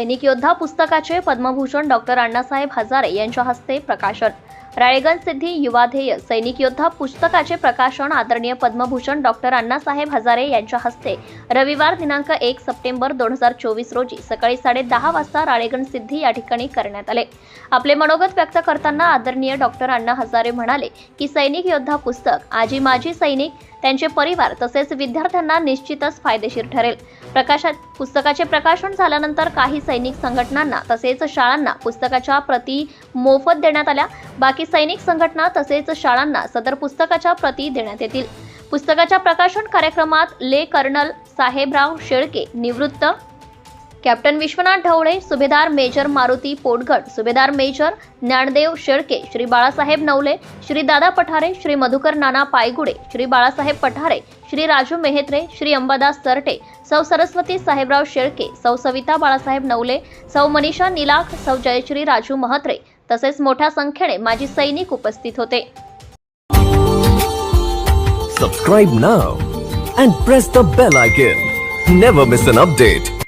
सैनिक योद्धा पुस्तकाचे पद्मभूषण डॉक्टर अण्णासाहेब हजारे यांच्या हस्ते प्रकाशन. राळेगण सिद्धी युवाध्येय सैनिक योद्धा पुस्तकाचे प्रकाशन आदरणीय पद्मभूषण डॉक्टर अण्णासाहेब हजारे यांच्या हस्ते रविवार दिनांक एक सप्टेंबर दोन हजार चोवीस रोजी सकाळी साडे दहा वाजता राळेगण सिद्धी या ठिकाणी करण्यात आले. आपले मनोगत व्यक्त करताना आदरणीय डॉक्टर अण्णा हजारे म्हणाले की सैनिक योद्धा पुस्तक आजी माजी सैनिक त्यांचे परिवार तसेच विद्यार्थ्यांना निश्चितच फायदेशीर ठरेल. प्रकाशात पुस्तकाचे प्रकाशन झाल्यानंतर काही सैनिक संघटनांना तसेच शाळांना पुस्तकाच्या प्रती मोफत देण्यात आल्या. बाकी सैनिक संघटना तसेच शाळांना सदर पुस्तकाच्या प्रती देण्यात येतील. पुस्तकाच्या प्रकाशन कार्यक्रमात ले कर्नल साहेबराव शेळके निवृत्त captain Vishwanath Dhawale subedar major Maruti Potgad subedar major Dnyandev Shelke Shri Balasaheb Navale Shri Dada Pathare Shri Madhukar नाना पायगुडे श्री बाळासाहेब पठारे श्री राजू मेहेत्रे श्री अंबादास सरटे सौ सरस्वती साहेबराव शेळके सौ सविता बाळासाहेब नवले सौ मनीषा निलाख सौ जयश्री राजू महत्रे तसेच मोठ्या संख्येने माजी सैनिक उपस्थित होते. Subscribe now and press the bell icon never miss an update